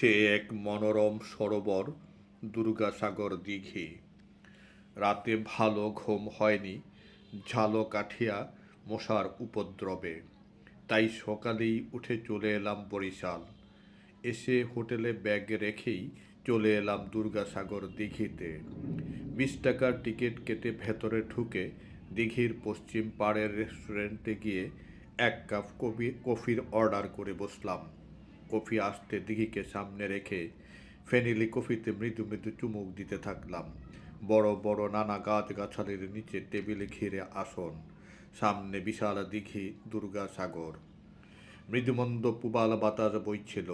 সে এক মনোরম সরোবর দুর্গাসাগর দিঘি। রাতে ভালো ঘুম হয়নি ঝালো কাঠিয়া মশার উপদ্রবে। তাই সকালেই উঠে চলে এলাম বরিশাল। এসে হোটেলে ব্যাগ রেখেই চলে এলাম দুর্গাসাগর দিঘিতে। বিশ টাকার টিকিট কেটে ভেতরে ঢুকে দিঘির পশ্চিম পাড়ের রেস্টুরেন্টে গিয়ে এক কাপ কফি কফির অর্ডার করে বসলাম। কফি আসতে দিঘিকে সামনে রেখে ফেনিলি কফিতে মৃদু মৃদু চুমুক দিতে থাকলাম। বড় বড় নানা গাছগাছালির নিচে টেবিলে ঘিরে আসন, সামনে বিশাল দিঘি দুর্গাসাগর মৃদুমন্দ পুবাল বাতাস বইছিল।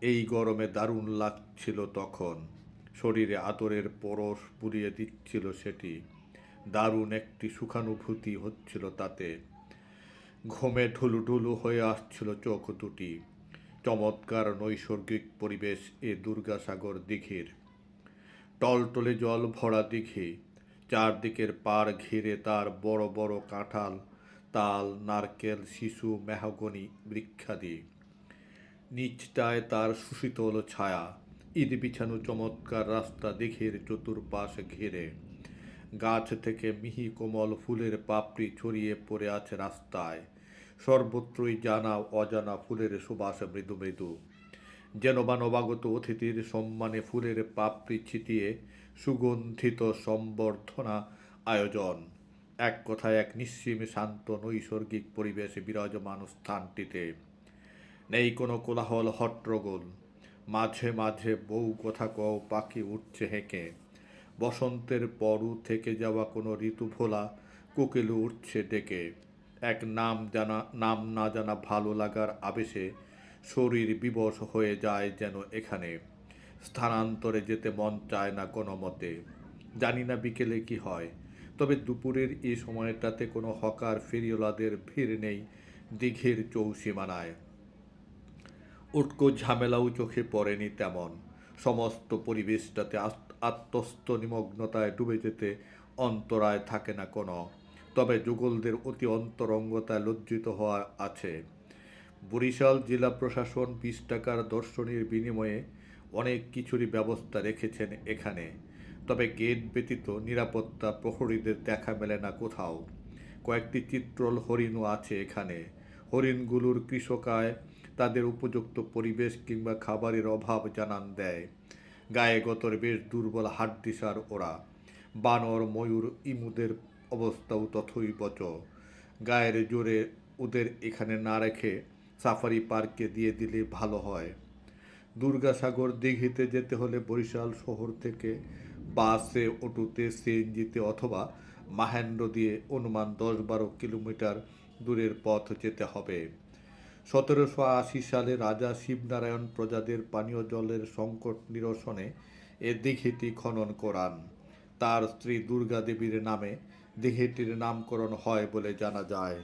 এই গরমে দারুণ লাগছিল তখন। শরীরে আদরের পরশ পুড়িয়ে দিচ্ছিল সেটি। দারুণ একটি সুখানুভূতি হচ্ছিল তাতে। ঘুমে ঢুলু ঢুলু হয়ে আসছিল চোখ দুটি। চমৎকার নৈসর্গিক পরিবেশ এ দুর্গাসাগর দিঘির। টলটলে জল ভরা দিঘি, চারদিকের পার ঘিরে তার বড় বড় কাঁঠাল, তাল, নারকেল, শিশু, মেহগনি, বৃক্ষাদি। নিচটায় তার সুশীতল ছায়া ঈদ বিছানো চমৎকার রাস্তা দিঘির চতুর্পাশ ঘিরে। গাছ থেকে মিহি কোমল ফুলের পাপড়ি ছড়িয়ে পড়ে আছে রাস্তায়। সর্বত্রই জানা অজানা ফুলের সুবাস মৃদু মৃদু। যেন বা নবাগত অতিথির সম্মানে ফুলের পাপড়ি ছিটিয়ে সুগন্ধিত সম্বর্ধনা আয়োজন। এক কথায় এক নিঃসীম, শান্ত, নৈসর্গিক পরিবেশে বিরাজমান স্থানটিতে। নেই কোনো কোলাহল, হট্টগোল। মাঝে মাঝে বউ কথা কও, পাখি উঠছে হেঁকে। বসন্তের পরু থেকে যাওয়া কোনো ঋতু ভোলা, কোকিলু উঠছে ডেকে। এক নাম জানা, নাম না জানা ভালো লাগার আবেশে শরীর বিবশ হয়ে যায় যেন এখানে। স্থানান্তরে যেতে মন চায় না কোনো মতে। জানি না বিকেলে কি হয়। তবে দুপুরের এই সময়টাতে কোনো হকার ফেরিওলাদের ভিড় নেই দিঘির চৌসীমানায়। উটকো ঝামেলাও চোখে পড়েনি তেমন। সমস্ত পরিবেশটাতে আত- আত্মস্থ নিমগ্নতায় ডুবে যেতে অন্তরায় থাকে না কোনো তবে যুগলদের অতি অন্তরঙ্গতায় লজ্জিত হওয়া আছে। বরিশাল জেলা প্রশাসন বিশ টাকার দর্শনীর বিনিময়ে অনেক কিছুরই ব্যবস্থা রেখেছেন এখানে। তবে গেট ব্যতীত নিরাপত্তা প্রহরীদের দেখা মেলে না কোথাও। কয়েকটি চিত্রল হরিণও আছে এখানে। হরিণগুলোর কৃষকায় তাদের উপযুক্ত পরিবেশ কিংবা খাবারের অভাব জানান দেয়। গায়ে গতর বেশ দুর্বল হাড্ডিসার ওরা। বানর, ময়ূর, ইমুদের অবস্থাও তথই বচ গায়ের জোরে ওদের এখানে না রেখে সাফারি পার্কে দিয়ে দিলে ভালো হয়। দুর্গাসাগর দিঘিতে যেতে হলে বরিশাল শহর থেকে বাসে, অটোতে, সিএনজিতে অথবা মাহেন্দ্র দিয়ে অনুমান দশ বারো কিলোমিটার দূরের পথ যেতে হবে। সতেরোশো আশি সালে রাজা শিবনারায়ণ প্রজাদের পানীয় জলের সংকট নিরসনে এ দিঘিটি খনন করান। তার স্ত্রী দুর্গা দেবীর নামে দিঘিটির নামকরণ হয় বলে জানা যায়।